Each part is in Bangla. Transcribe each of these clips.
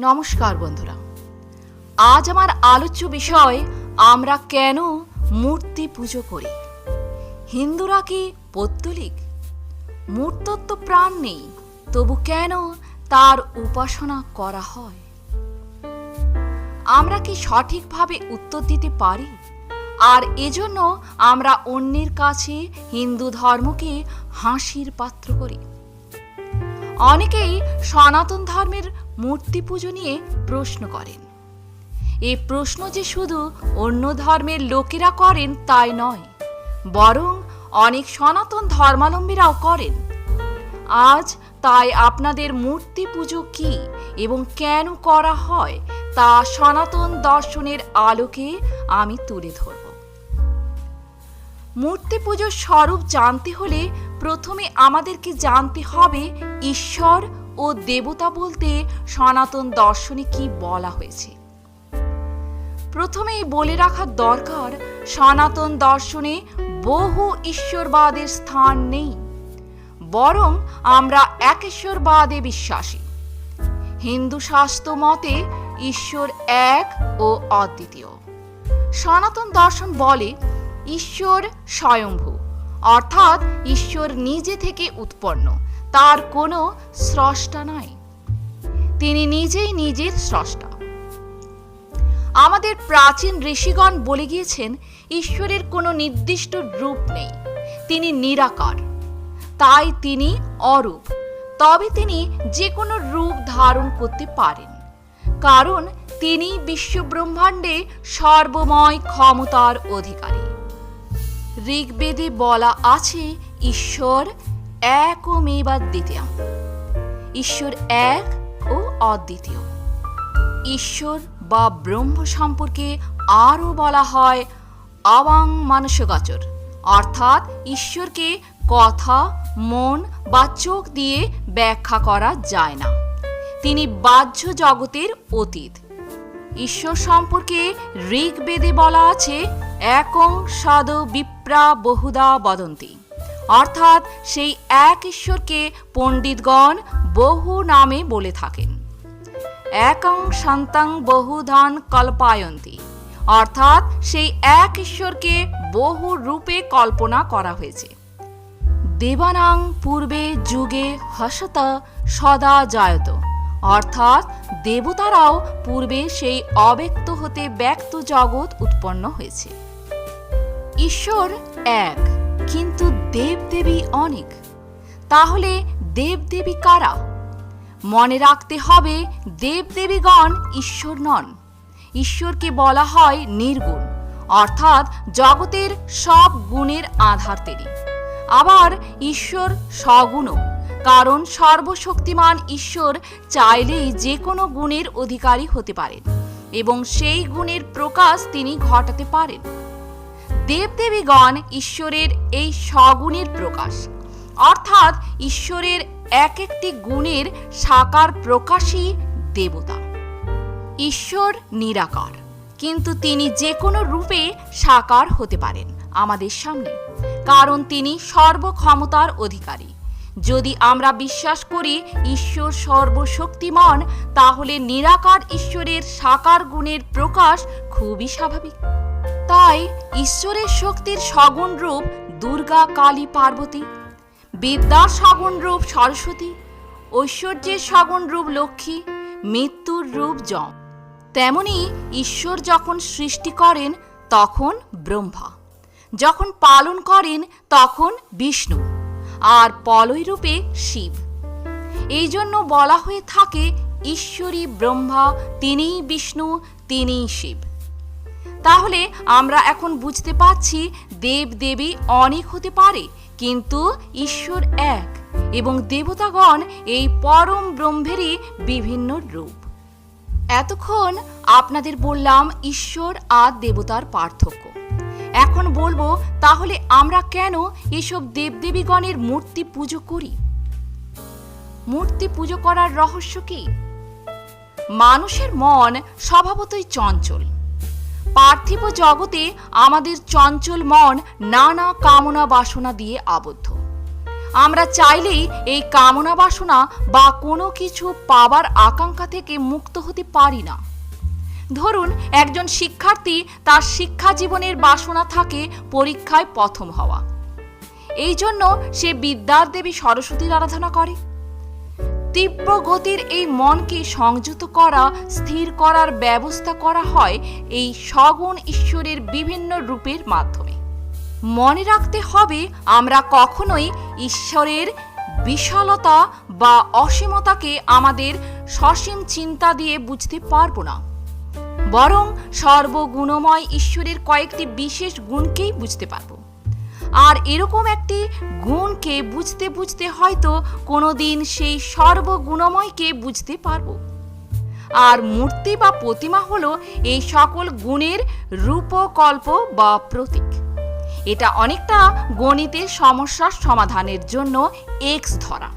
নমস্কার বন্ধুরা। আজ আমার আলোচ্য বিষয়, আমরা কেন মূর্তি পুজো করি? হিন্দুরা কি পৌত্তলিক? মূর্তর তো প্রাণ নেই, তবু কেন তার উপাসনা করা হয়? আমরা কি সঠিকভাবে উত্তর দিতে পারি? আর এজন্য আমরা অন্যের কাছে হিন্দু ধর্মকে হাসির পাত্র করি। অনেকেই সনাতন ধর্মের মূর্তি পুজো নিয়ে প্রশ্ন করেন। এই প্রশ্ন যে শুধু অন্য ধর্মের লোকেরা করেন তাই নয়, বরং অনেক সনাতন ধর্মাবলম্বীরাও করেন। আজ তাই আপনাদের মূর্তি পুজো কি এবং কেন করা হয় তা সনাতন দর্শনের আলোকে আমি তুলে ধরব। মূর্তি পুজোর স্বরূপ জানতে হলে প্রথমে আমাদেরকে জানতে হবে ঈশ্বর ও দেবতা বলতে সনাতন দর্শনে কি বলা হয়েছে। প্রথমেই বলে রাখা দরকার, সনাতন দর্শনে বহু ঈশ্বরবাদের স্থান নেই। বরং আমরা একেশ্বরবাদে বিশ্বাসী। হিন্দু শাস্ত্র মতে ঈশ্বর এক ও অদ্বিতীয়। সনাতন দর্শন বলে ঈশ্বর স্বয়ংভূ অর্থাৎ ঈশ্বর নিজে থেকে উৎপন্ন। তার কোনো স্রষ্টা নয় তিনি নিজেই নিজের স্রষ্টা। আমাদের প্রাচীন ঋষিগণ বলে গিয়েছেন, ঈশ্বরের কোনো নির্দিষ্ট রূপ নেই। তিনি নিরাকার। তাই তিনি অরূপ। তবে তিনি যে কোনো রূপ ধারণ করতে পারেন। কারণ তিনি বিশ্বব্রহ্মাণ্ডে সর্বময় ক্ষমতার অধিকারী। ঋগ্বেদে বলা আছে, ঈশ্বর একমেবা দ্বিতীয়। ঈশ্বর এক ও অদ্বিতীয়। ঈশ্বর বা ব্রহ্ম সম্পর্কে আরও বলা হয় আবাং মানসগোচর। অর্থাৎ ঈশ্বরকে কথা, মন বা চোখ দিয়ে ব্যাখ্যা করা যায় না। তিনি বাহ্য জগতের অতীত। ঈশ্বর সম্পর্কে ঋগ্বেদে বলা আছে, একং সদ বিপ্রা বহুদা বদন্তি। অর্থাৎ সেই এক ঈশ্বরকে পণ্ডিতগণ বহু নামে বলে থাকেন। একং সন্তাং বহুধান কল্পায়ন্তী। অর্থাৎ সেই এক ঈশ্বরকে বহু রূপে কল্পনা করা হয়েছে। দেবানাং পূর্বে যুগে হসত সদা জায়ত। অর্থাৎ দেবতারাও পূর্বে সেই অব্যক্ত হতে ব্যক্ত জগৎ উৎপন্ন হয়েছে। ঈশ্বর এক, কিন্তু দেবদেবী অনেক। তাহলে দেবদেবী কারা? মনে রাখতে হবে, দেবদেবীগণ ঈশ্বর নন। ঈশ্বরকে বলা হয় নির্গুণ, অর্থাৎ জগতের সব গুণের আধার তিনি। আবার ঈশ্বর সগুণও কারণ সর্বশক্তিমান ঈশ্বর চাইলেই যে কোনো গুণের অধিকারী হতে পারেন, এবং সেই গুণের প্রকাশ তিনি ঘটাতে পারেন। দেবদেবীগণ ঈশ্বরের এই সগুণের প্রকাশ। অর্থাৎ ঈশ্বরের এক একটি গুণের সাকার প্রকাশই দেবতা। ঈশ্বর নিরাকার, কিন্তু তিনি যে কোনো রূপে সাকার হতে পারেন আমাদের সামনে, কারণ তিনি সর্বক্ষমতার অধিকারী। যদি আমরা বিশ্বাস করি ঈশ্বর সর্বশক্তিমান, তাহলে নিরাকার ঈশ্বরের সাকার গুণের প্রকাশ খুবই স্বাভাবিক। তাই ঈশ্বরের শক্তির সগুণ রূপ দুর্গা, কালী, পার্বতী, বিদ্যার সগুণ রূপ সরস্বতী, ঐশ্বর্যের সগুণ রূপ লক্ষ্মী, মৃত্যুর রূপ যম। তেমনি ঈশ্বর যখন সৃষ্টি করেন, তখন ব্রহ্মা। যখন পালন করেন, তখন বিষ্ণু। আর পলয় রূপে শিব। এই জন্য বলা হয়ে থাকে ঈশ্বরী ব্রহ্মা, তিনিই বিষ্ণু, তিনিই শিব। তাহলে আমরা এখন বুঝতে পারছি দেব দেবী অনেক হতে পারে, কিন্তু ঈশ্বর এক এবং দেবতাগণ এই পরম ব্রহ্মেরই বিভিন্ন রূপ। এতক্ষণ আপনাদের বললাম ঈশ্বর আর দেবতার পার্থক্য। এখন বলব তাহলে আমরা কেন এসব দেবদেবীগণের মূর্তি পুজো করি? মূর্তি পুজো করার রহস্য কি? মানুষের মন স্বভাবতই চঞ্চল। পার্থিব জগতে আমাদের চঞ্চল মন নানা কামনা বাসনা দিয়ে আবদ্ধ। আমরা চাইলেই এই কামনা বাসনা বা কোনো কিছু পাবার আকাঙ্ক্ষা থেকে মুক্ত হতে পারি না। ধরুন, একজন শিক্ষার্থী তার শিক্ষা জীবনের বাসনা থাকে পরীক্ষায় প্রথম হওয়া। এই জন্য সে বিদ্যার দেবী সরস্বতীর আরাধনা করে। তীব্র গতির এই মনকে সংযত করা, স্থির করার ব্যবস্থা করা হয় এই সগুণ ঈশ্বরের বিভিন্ন রূপের মাধ্যমে। মনে রাখতে হবে, আমরা কখনোই ঈশ্বরের বিশালতা বা অসীমতাকে আমাদের সসীম চিন্তা দিয়ে বুঝতে পারব না। বরং সর্বগুণময় ঈশ্বরের কয়েকটি বিশেষ গুণকেই বুঝতে পারব। আর এরকম একটি গুণকে বুঝতে বুঝতে হয়তো কোনোদিন সেই সর্বগুণময়কে বুঝতে পারব। আর মূর্তি বা প্রতিমা হলো এই সকল গুণের রূপকল্প বা প্রতীক। এটা অনেকটা গণিতের সমস্যার সমাধানের জন্য এক্স ধরা।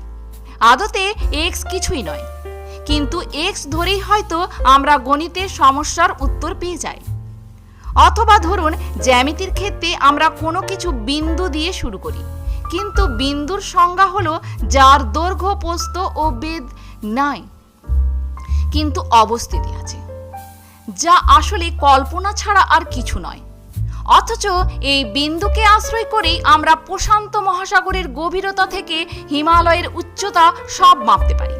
আদতে এক্স কিছুই নয়। কিন্তু এক্স ধরেই হয়তো আমরা গণিতের সমস্যার উত্তর পেয়ে যাই। অথবা ধরুন, জ্যামিতির ক্ষেত্রে আমরা কোনো কিছু বিন্দু দিয়ে শুরু করি। কিন্তু বিন্দুর সংজ্ঞা হলো যার দৈর্ঘ্য পোস্ত ও বেদ নাই, কিন্তু অবস্থিতি আছে, যা আসলে কল্পনা ছাড়া আর কিছু নয়। অথচ এই বিন্দুকে আশ্রয় করেই আমরা প্রশান্ত মহাসাগরের গভীরতা থেকে হিমালয়ের উচ্চতা সব মাপতে পারি।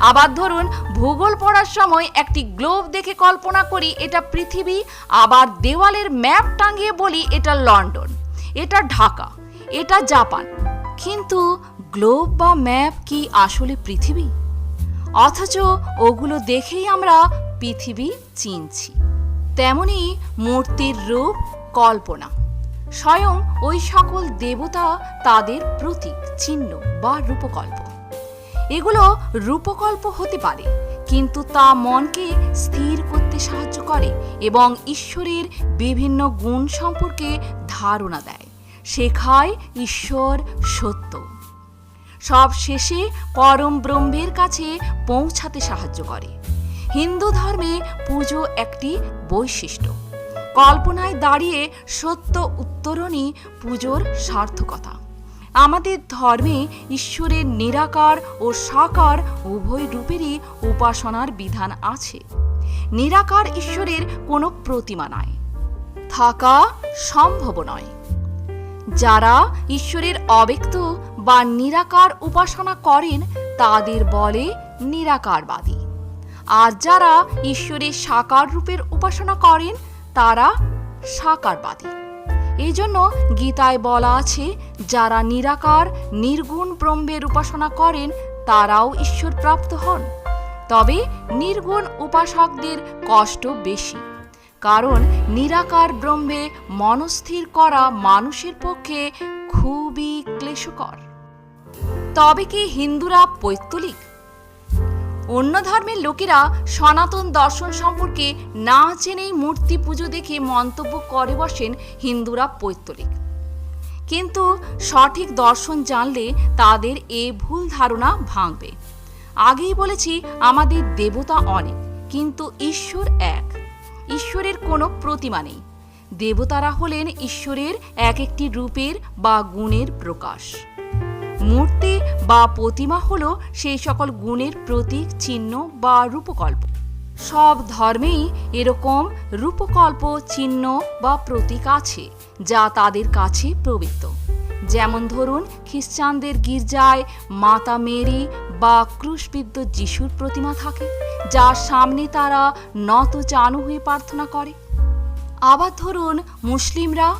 আবার ধরুন, ভূগোল পড়ার সময় একটি গ্লোব দেখে কল্পনা করি, এটা পৃথিবী, আবার দেওয়ালের ম্যাপ টাঙিয়ে বলি, এটা লন্ডন, এটা ঢাকা, এটা জাপান। কিন্তু গ্লোব বা ম্যাপ কি আসলে পৃথিবী? অথচ ওগুলো দেখেই আমরা পৃথিবী চিনছি। তেমনি মূর্তির রূপ, কল্পনা। স্বয়ং ওই সকল দেবতা তাদের প্রতীক, চিহ্ন বা রূপকল্প। এগুলো রূপকল্প হতে পারে, কিন্তু তা মনকে স্থির করতে সাহায্য করে এবং ঈশ্বরের বিভিন্ন গুণ সম্পর্কে ধারণা দেয়। শেখায় ঈশ্বর সত্য। সব শেষে পরম ব্রহ্মের কাছে পৌঁছাতে সাহায্য করে। হিন্দু ধর্মে পুজো একটি বৈশিষ্ট্য। কল্পনায় দাঁড়িয়ে সত্য উত্তরণই পুজোর সার্থকতা। আমাদের ধর্মে ঈশ্বরের নিরাকার ও সাকার উভয় রূপেরই উপাসনার বিধান আছে। নিরাকার ঈশ্বরের কোনো প্রতিমা নাই। থাকা সম্ভব নয়। যারা ঈশ্বরের অব্যক্ত বা নিরাকার উপাসনা করেন, তাদের বলে নিরাকারবাদী। আর যারা ঈশ্বরের সাকার রূপের উপাসনা করেন, তারা সাকারবাদী। এই জন্য গীতায় বলা আছে, যারা নিরাকার, নির্গুণ ব্রহ্মের উপাসনা করেন, তারাও ঈশ্বর প্রাপ্ত হন। তবে নির্গুণ উপাসকদের কষ্ট বেশি, কারণ নিরাকার ব্রহ্মে মনস্থির করা মানুষের পক্ষে খুবই ক্লেশকর। তবে কি হিন্দুরা পৈত্তলিক অন্য ধর্মের লোকেরা সনাতন দর্শন সম্পর্কে না জেনেই মূর্তি পুজো দেখে মন্তব্য করে বসেন হিন্দুরা পৈত্তলিক কিন্তু সঠিক দর্শন জানলে তাদের এ ভুল ধারণা ভাঙবে। আগেই বলেছি, আমাদের দেবতা অনেক, কিন্তু ঈশ্বর এক। ঈশ্বরের কোনো প্রতিমা নেই। দেবতারা হলেন ঈশ্বরের এক একটি রূপের বা গুণের প্রকাশ। মূর্তি বা প্রতিমা হল সেই সকল গুণের প্রতীক, চিহ্ন বা রূপকল্প। সব ধর্মেই এরকম রূপকল্প, চিহ্ন বা প্রতীক আছে, যা তাদের কাছে প্রবৃত্ত। যেমন ধরুন, খ্রিস্টানদের গির্জায় মাতা মেরি বা ক্রুশবিদ্ধ যিশুর প্রতিমা থাকে, যার সামনে তারা নত চানু হয়ে প্রার্থনা করে। আবার ধরুন, মুসলিমরা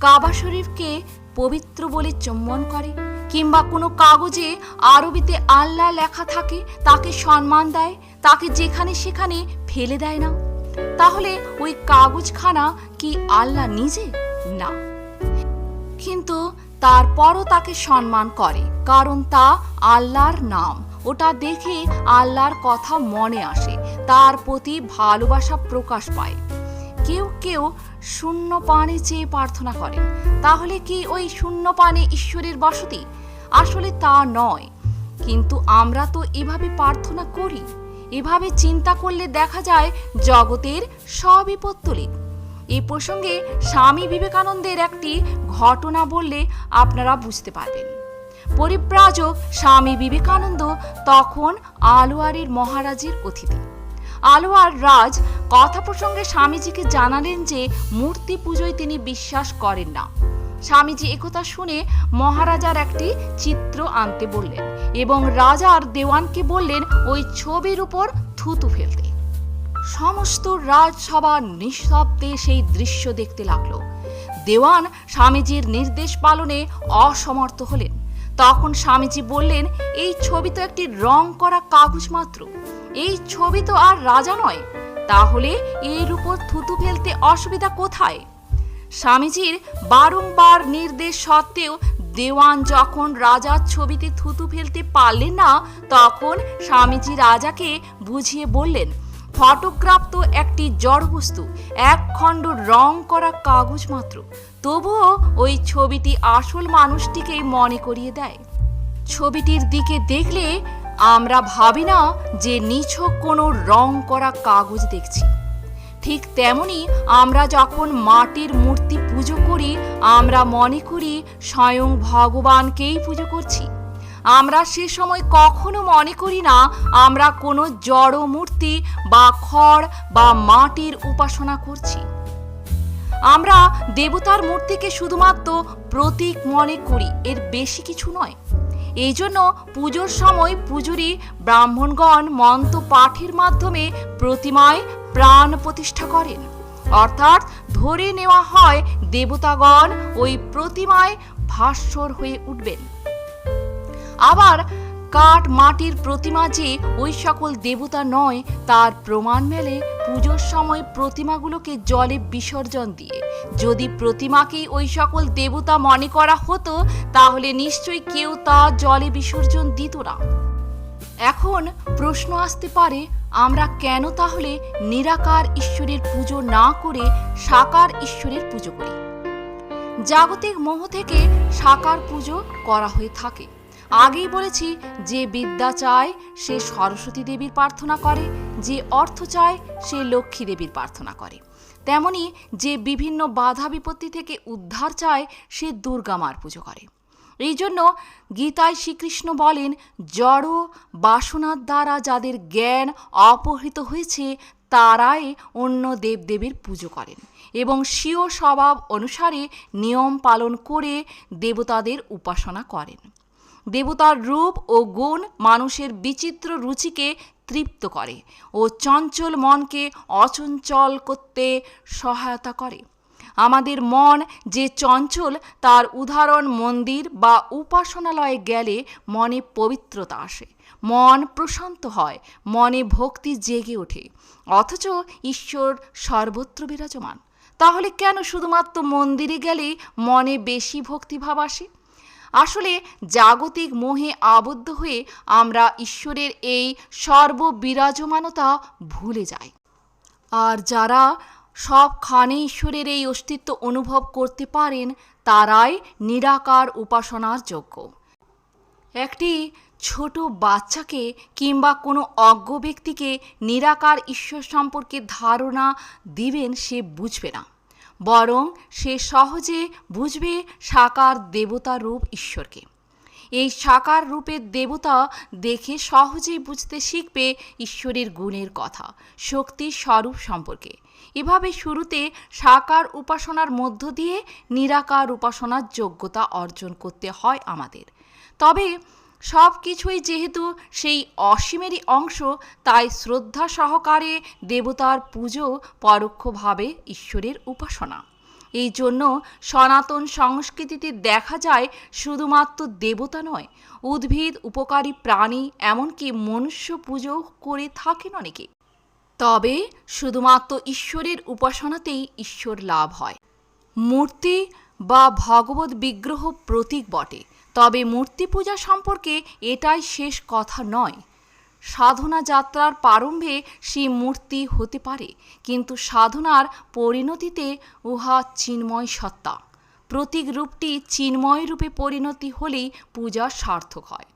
কাবা শরীফকে পবিত্র বলে চুম্বন করে। কিংবা কোনো কাগজে আরবিতে আল্লাহ লেখা থাকে, তাকে সম্মান দেয়, তাকে যেখানে সেখানে ফেলে দেয় না। তাহলে ওই কাগজখানা কি আল্লাহ নিজে? না। কিন্তু তারপরও তাকে সম্মান করে, কারণ তা আল্লাহর নাম। ওটা দেখে আল্লাহর কথা মনে আসে, তার প্রতি ভালোবাসা প্রকাশ পায়। কেউ কেউ শূন্য পানে চেয়ে প্রার্থনা করেন তাহলে কি ওই শূন্য পানে ঈশ্বরের বসতি? আসলে তা নয়। কিন্তু আমরা তো এভাবে প্রার্থনা করি, এভাবে চিন্তা করলে দেখা যায় জগতের সবই পত্তলিক এ প্রসঙ্গে স্বামী বিবেকানন্দের একটি ঘটনা বললে আপনারা বুঝতে পারবেন। পরিব্রাজক স্বামী বিবেকানন্দ তখন আলোয়ারের মহারাজের অতিথি। আলোয়ার রাজ কথা প্রসঙ্গে স্বামীজিকে জানালেন যে, মূর্তি পুজোয় তিনি বিশ্বাস করেন না। স্বামীজি একথা শুনে মহারাজার একটি চিত্র আনতে বললেন এবং রাজার দেওয়ানকে বললেন, ওই ছবির উপর থুতু ফেলতে। সমস্ত রাজসভা নিঃশব্দে সেই দৃশ্য দেখতে লাগল। দেওয়ান স্বামীজির নির্দেশ পালনে অসমর্থ হলেন। তখন স্বামীজি বললেন, এই ছবি তো একটি রং করা কাগজ মাত্র। এই ছবি তো আর রাজা নয়। তাহলে এর উপর থুতু ফেলতে অসুবিধা কোথায়? স্বামীজির বারংবার নির্দেশ সত্ত্বেও দেওয়ান যখন রাজার ছবিতে থুতু ফেলতে পারলেন না, তখন স্বামীজি রাজাকে বুঝিয়ে বললেন, ফটোগ্রাফ তো একটি জড়বস্তু, এক খণ্ড রং করা কাগজ মাত্র। তবুও ওই ছবিটি আসল মানুষটিকেই মনে করিয়ে দেয়। ছবিটির দিকে দেখলে আমরা ভাবি না যে নিছক কোনো রং করা কাগজ দেখছি। ঠিক তেমনি আমরা যখন মাটির মূর্তি পুজো করি, আমরা মনে করি স্বয়ং ভগবানকেই পুজো করছি। আমরা সে সময় কখনো মনে করি না, আমরা কোনো জড় মূর্তি বা খড় বা মাটির উপাসনা করছি। আমরা দেবতার মূর্তিকে শুধুমাত্র প্রতীক মনে করি, এর বেশি কিছু নয়। এই জন্য পুজোর সময় পুজোরী ব্রাহ্মণগণ মন্ত্র পাঠের মাধ্যমে প্রতিমায় প্রাণ প্রতিষ্ঠা করেন অর্থাৎ ধরে নেওয়া হয় দেবতাগণ ওই প্রতিমায় ভাস্বর হয়ে উঠবেন। আবার কাঠ মাটির প্রতিমা যে ওই সকল দেবতা নয়, তার প্রমাণ মেলে পুজোর সময় প্রতিমাগুলোকে জলে বিসর্জন দিয়ে। যদি প্রতিমাকেই ওই সকল দেবতা মনে করা হতো, তাহলে নিশ্চয়ই কেউ তা জলে বিসর্জন দিত না। এখন প্রশ্ন আসতে পারে আমরা কেন তাহলে নিরাকার ঈশ্বরের পুজো না করে সাকার ঈশ্বরের পুজো করি? জাগতিক মোহ থেকে সাকার পুজো করা হয়ে থাকে। আগেই বলেছি, যে বিদ্যা চায়, সে সরস্বতী দেবীর প্রার্থনা করে, যে অর্থ চায়, সে লক্ষ্মী দেবীর প্রার্থনা করে। তেমনি যে বিভিন্ন বাধা বিপত্তি থেকে উদ্ধার চায়, সে দুর্গা মার পুজো করে। এই জন্য গীতায় শ্রীকৃষ্ণ বলেন, জড় বাসনার দ্বারা যাদের জ্ঞান অপহৃত হয়েছে, তারাই অন্য দেবদেবীর পুজো করেন এবং স্বীয় স্বভাব অনুসারে নিয়ম পালন করে দেবতাদের উপাসনা করেন। দেবতার রূপ ও গুণ মানুষের বিচিত্র রুচিকে তৃপ্ত করে ও চঞ্চল মনকে অচঞ্চল করতে সহায়তা করে। আমাদের মন যে চঞ্চল, তার উদাহরণ মন্দির বা উপাসনালয়ে গেলে মনে পবিত্রতা আসে, মন প্রশান্ত হয়, মনে ভক্তি জেগে ওঠে। অথচ ঈশ্বর সর্বত্র বিরাজমান। তাহলে কেন শুধুমাত্র মন্দিরে গেলে মনে বেশি ভক্তিভাব আসে? আসলে জাগতিক মোহে আবদ্ধ হয়ে আমরা ঈশ্বরের এই সর্ববিরাজমানতা ভুলে যাই। আর যারা সবখানে ঈশ্বরের এই অস্তিত্ব অনুভব করতে পারেন তারাই নিরাকার উপাসনার যোগ্য। একটি ছোট বাচ্চাকে কিংবা কোনো অজ্ঞ ব্যক্তিকে নিরাকার ঈশ্বর সম্পর্কে ধারণা দিবেন সে বুঝবে না। বরং সে সহজে বুঝবে সাকার দেবতা রূপ ঈশ্বরকে। এই সাকার রূপের দেবতা দেখে সহজেই বুঝতে শিখবে ঈশ্বরের গুণের কথা, শক্তির স্বরূপ সম্পর্কে। এভাবে শুরুতে সাকার উপাসনার মধ্য দিয়ে নিরাকার উপাসনার যোগ্যতা অর্জন করতে হয় আমাদের। তবে সব কিছুই যেহেতু সেই অসীমেরই অংশ, তাই শ্রদ্ধা সহকারে দেবতার পুজো পরোক্ষভাবে ঈশ্বরের উপাসনা। এই জন্য সনাতন সংস্কৃতিতে দেখা যায় শুধুমাত্র দেবতা নয়, উদ্ভিদ, উপকারী প্রাণী, এমনকি মনুষ্য পুজো করে থাকেন অনেকে। তবে শুধুমাত্র ঈশ্বরের উপাসনাতেই ঈশ্বর লাভ হয়। মূর্তি বা ভগবত বিগ্রহ প্রতীক বটে, তবে মূর্তি পূজা সম্পর্কে এটাই শেষ কথা নয়। সাধনা যাত্রার প্রারম্ভে সেই মূর্তি হতে পারে, কিন্তু সাধনার পরিণতিতে উহা চিন্ময় সত্তা। প্রতীক রূপটি চিন্ময় রূপে পরিণতি হলেই পূজা সার্থক হয়।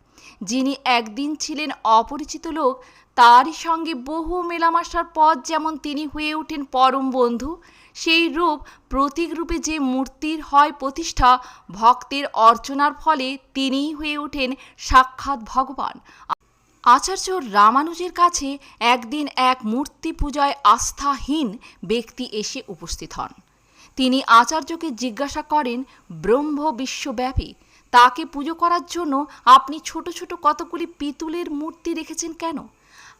যিনি একদিন ছিলেন অপরিচিত লোক, তারই সঙ্গে বহু মেলামেশার পথ যেমন তিনি হয়ে ওঠেন পরম বন্ধু, সেই রূপ প্রতীক রূপে যে মূর্তির হয় প্রতিষ্ঠা, ভক্তের অর্চনার ফলে তিনিই হয়ে ওঠেন সাক্ষাৎ ভগবান। আচার্য রামানুজের কাছে একদিন এক মূর্তি পূজায় আস্থাহীন ব্যক্তি এসে উপস্থিত হন। তিনি আচার্যকে জিজ্ঞাসা করেন, ব্রহ্ম বিশ্বব্যাপী, তাকে পুজো করার জন্য আপনি ছোট ছোট কতগুলি পিতুলের মূর্তি রেখেছেন কেন?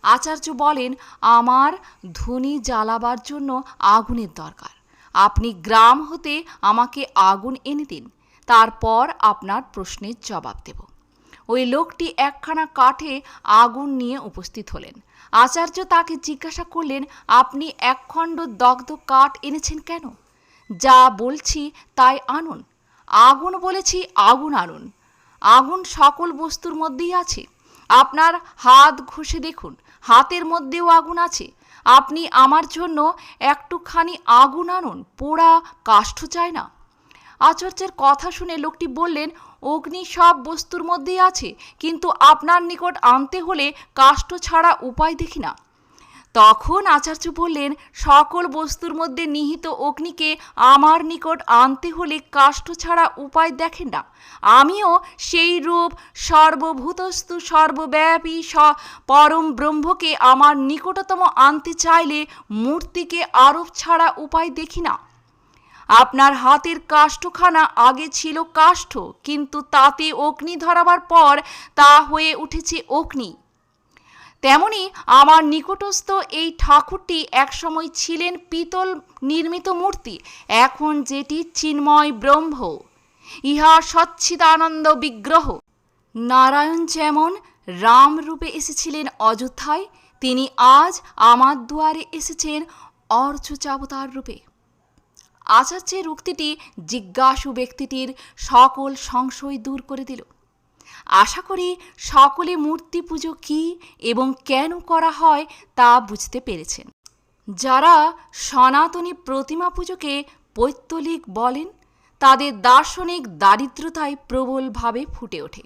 আচার্য বলেন, আমার ধুনি জ্বালাবার জন্য আগুনের দরকার। আপনি গ্রাম হতে আমাকে আগুন এনে দিন, তারপর আপনার প্রশ্নের জবাব দেব। ওই লোকটি একখানা কাঠে আগুন নিয়ে উপস্থিত হলেন। আচার্য তাকে জিজ্ঞাসা করলেন, আপনি একখণ্ড দগ্ধ কাঠ এনেছেন কেন? যা বলছি তাই আনুন। আগুন বলেছি আগুন আনুন। আগুন সকল বস্তুর মধ্যেই আছে। আপনার হাত ঘষে দেখুন, হাতের মধ্যেও আগুন আছে। আপনি আমার জন্য একটুখানি আগুন আনুন, পোড়া কাষ্ঠ চায় না। আচার্যের কথা শুনে লোকটি বললেন, অগ্নি সব বস্তুর মধ্যেই আছে, কিন্তু আপনার নিকট আনতে হলে কাষ্ঠ ছাড়া উপায় দেখি না। তখন আচার্য বললেন, সকল বস্তুর মধ্যে নিহিত অগ্নিকে আমার নিকট আনতে হলে কাষ্ঠ ছাড়া উপায় দেখেন না। আমিও সেই রূপ সর্বভূতস্তু, সর্বব্যাপী স পরম ব্রহ্মকে আমার নিকটতম আনতে চাইলে মূর্তিকে আরোপ ছাড়া উপায় দেখি না। আপনার হাতের কাষ্ঠখানা আগে ছিল কাষ্ঠ, কিন্তু তাতে অগ্নি ধরাবার পর তা হয়ে উঠেছে অগ্নি। তেমনি আমার নিকটস্থ এই ঠাকুরটি একসময় ছিলেন পিতল নির্মিত মূর্তি, এখন যেটি চিন্ময় ব্রহ্ম। ইহা সচ্ছিদানন্দ বিগ্রহ। নারায়ণ যেমন রাম রূপে এসেছিলেন অযোধ্যায়, তিনি আজ আমার দুয়ারে এসেছেন অর্চচাবতার রূপে। আচার্যের উক্তিটি জিজ্ঞাসু ব্যক্তিটির সকল সংশয় দূর করে দিল। আশা করি সকলে মূর্তি পুজো কী এবং কেন করা হয় তা বুঝতে পেরেছেন। যারা সনাতনী প্রতিমা পুজোকে পৈত্তলিক বলেন, তাদের দার্শনিক দারিদ্রতায় প্রবলভাবে ফুটে ওঠে।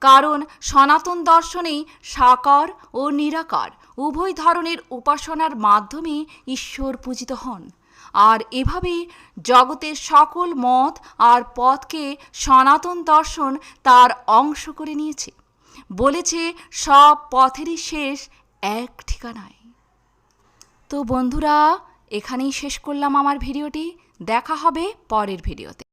কারণ সনাতন দর্শনেই সাকার ও নিরাকার উভয় ধরনের উপাসনার মাধ্যমে ঈশ্বর পূজিত হন। আর এভাবে জগতের সকল মত আর পথকে সনাতন দর্শন তার অংশ করে নিয়েছে। বলেছে, সব পথেরই শেষ এক ঠিকানায়। তো বন্ধুরা, এখানেই শেষ করলাম আমার ভিডিওটি। দেখা হবে পরের ভিডিওতে।